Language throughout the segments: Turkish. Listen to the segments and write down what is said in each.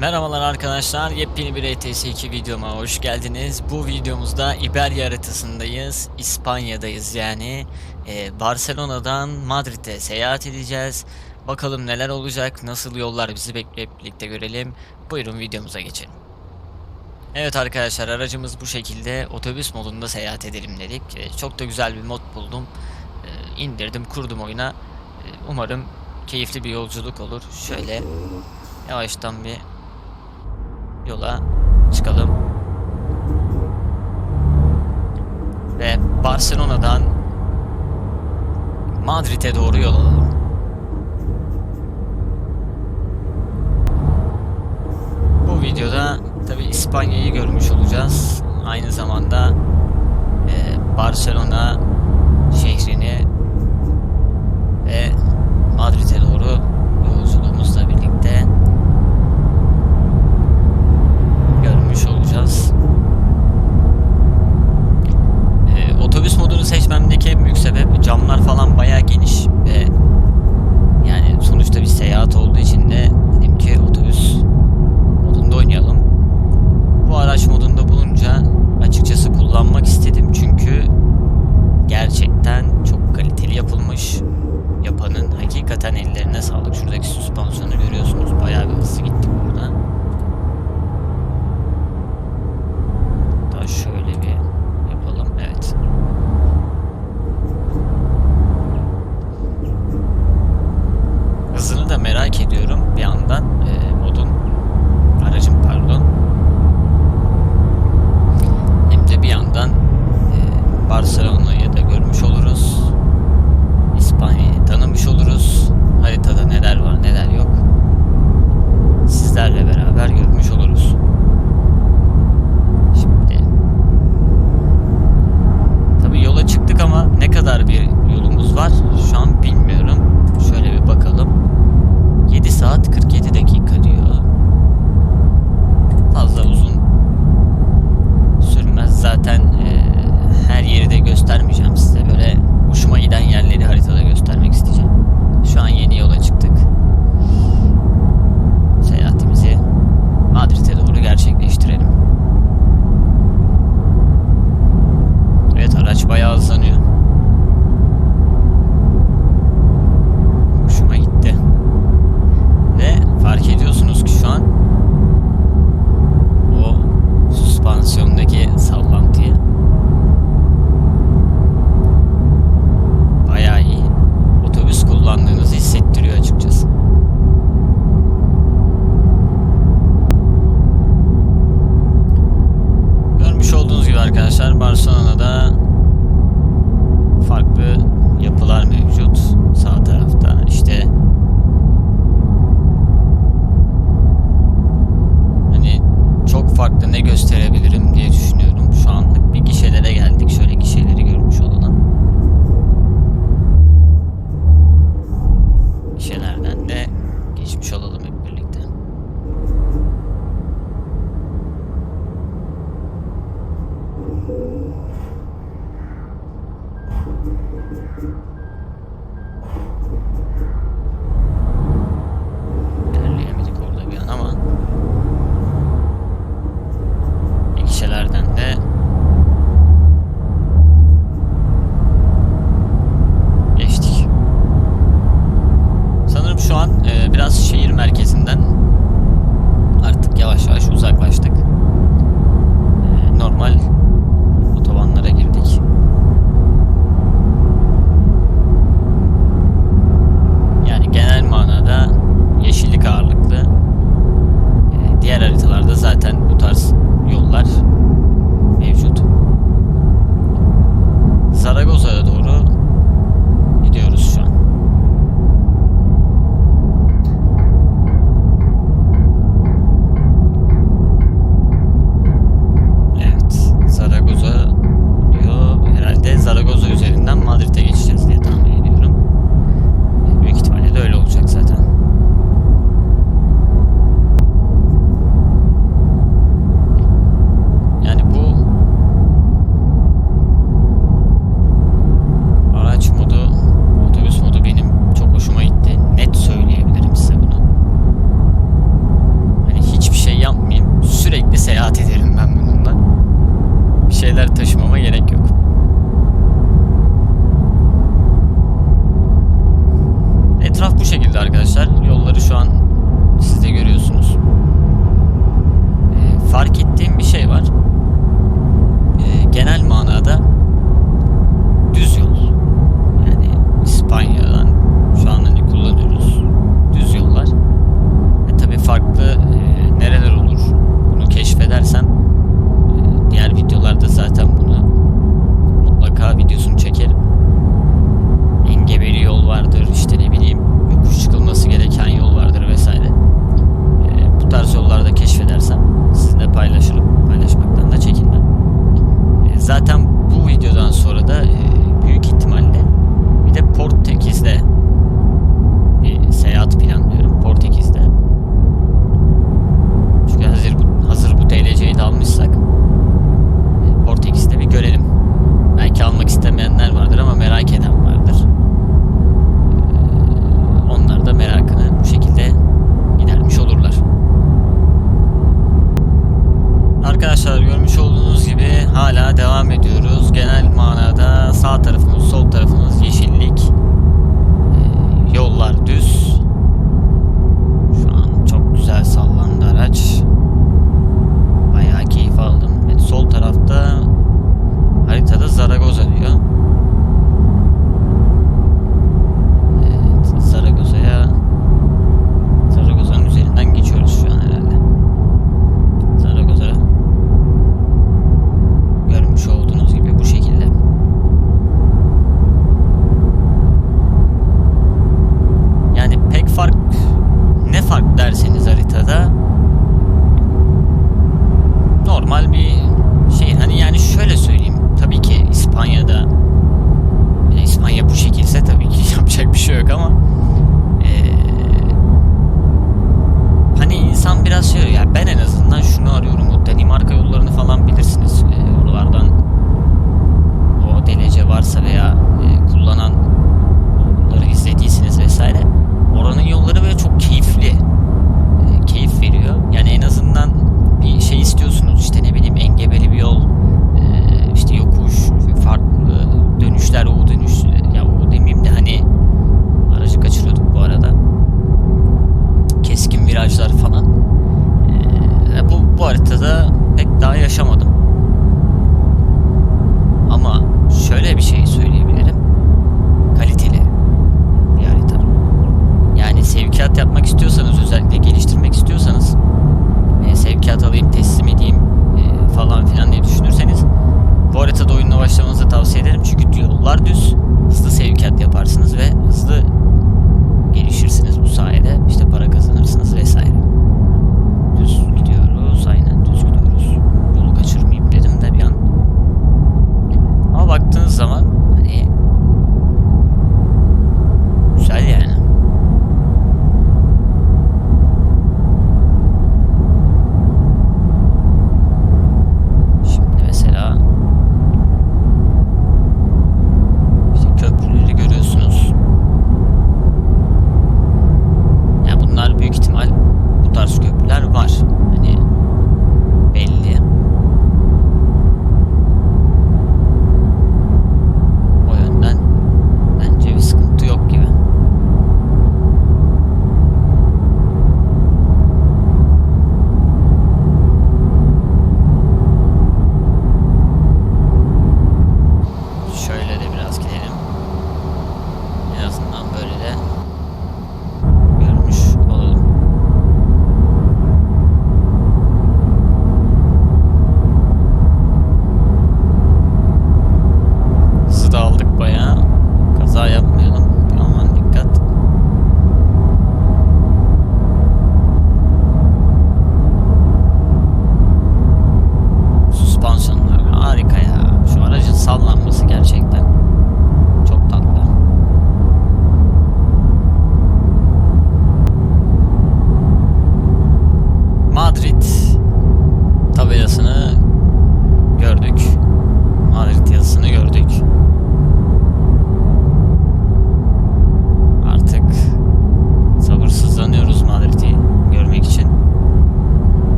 Merhabalar arkadaşlar, yepyeni bir ETS2 videoma hoş geldiniz. Bu videomuzda İberya haritasındayız, İspanya'dayız yani. Ee, Barcelona'dan Madrid'e seyahat edeceğiz. Bakalım neler olacak, nasıl yollar bizi bekliyor hep birlikte görelim. Buyurun videomuza geçelim. Evet arkadaşlar aracımız bu şekilde otobüs modunda seyahat edelim dedik. Ee, çok da güzel bir mod buldum. Ee, indirdim, kurdum oyuna. Ee, umarım keyifli bir yolculuk olur. Şöyle yavaştan bir yola çıkalım. Ve Barcelona'dan Madrid'e doğru yol alalım. Bu videoda tabi İspanya'yı görmüş olacağız. Aynı zamanda e, Barcelona şehrini ve Madrid'e doğru merak ediyorum bir yandan e, modun aracın pardon. Hem de bir yandan e, Barcelona'yı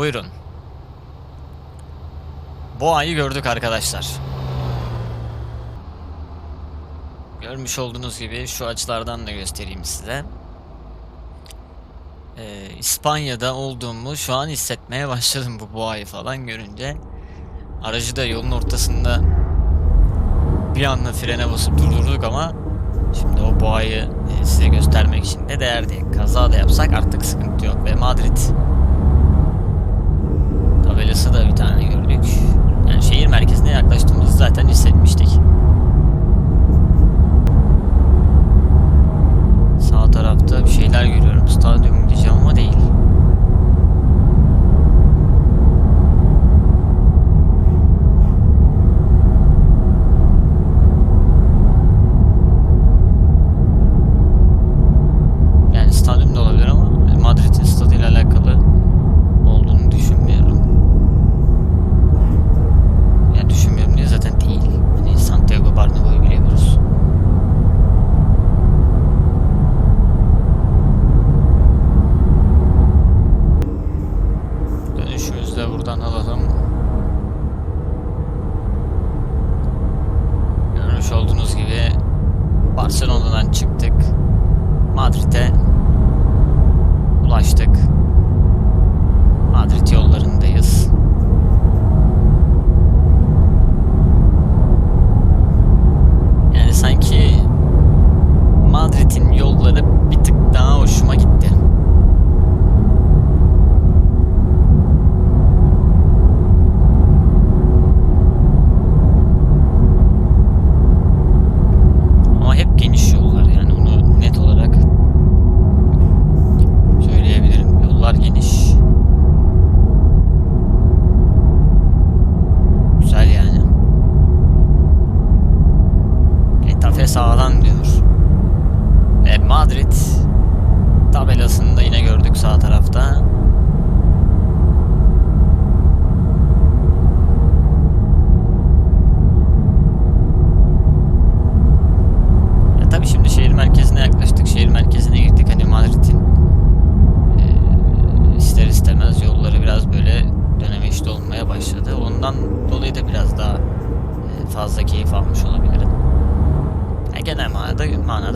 buyurun. Boğayı gördük arkadaşlar. Görmüş olduğunuz gibi şu açılardan da göstereyim size. Ee, İspanya'da olduğumu şu an hissetmeye başladım bu boğayı falan görünce. Aracı da yolun ortasında bir anda frene basıp durdurduk ama şimdi o boğayı e, size göstermek için de değerdi. Kaza da yapsak artık sıkıntı yok ve Madrid tabelası da bir tane gördük. Yani şehir merkezine yaklaştığımızı zaten hissetmiştik. Sağ tarafta bir şeyler görüyorum. Stadyum diyeceğim ama değil. 나가서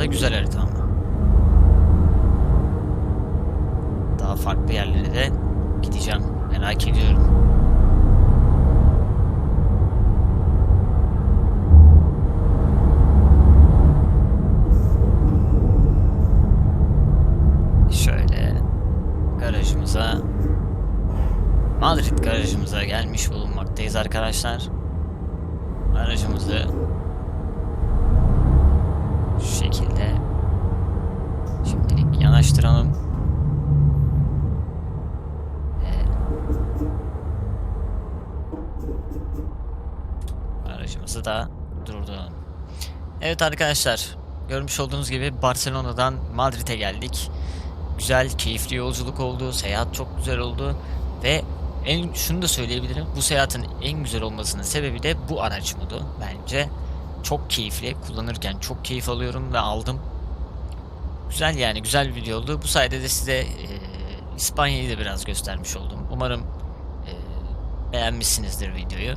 manada güzel harita ama. Daha farklı yerlere de gideceğim. Merak ediyorum. Şöyle garajımıza Madrid garajımıza gelmiş bulunmaktayız arkadaşlar. Aracımızı şu şekilde şimdilik yanaştıralım. Ve aracımızı da durduralım. Evet arkadaşlar, görmüş olduğunuz gibi Barcelona'dan Madrid'e geldik. Güzel, keyifli yolculuk oldu, seyahat çok güzel oldu ve en şunu da söyleyebilirim. Bu seyahatin en güzel olmasının sebebi de bu araç modu bence. Çok keyifli, kullanırken çok keyif alıyorum ve aldım. Güzel yani, güzel bir video oldu. Bu sayede de size e, İspanya'yı da biraz göstermiş oldum. Umarım e, beğenmişsinizdir videoyu.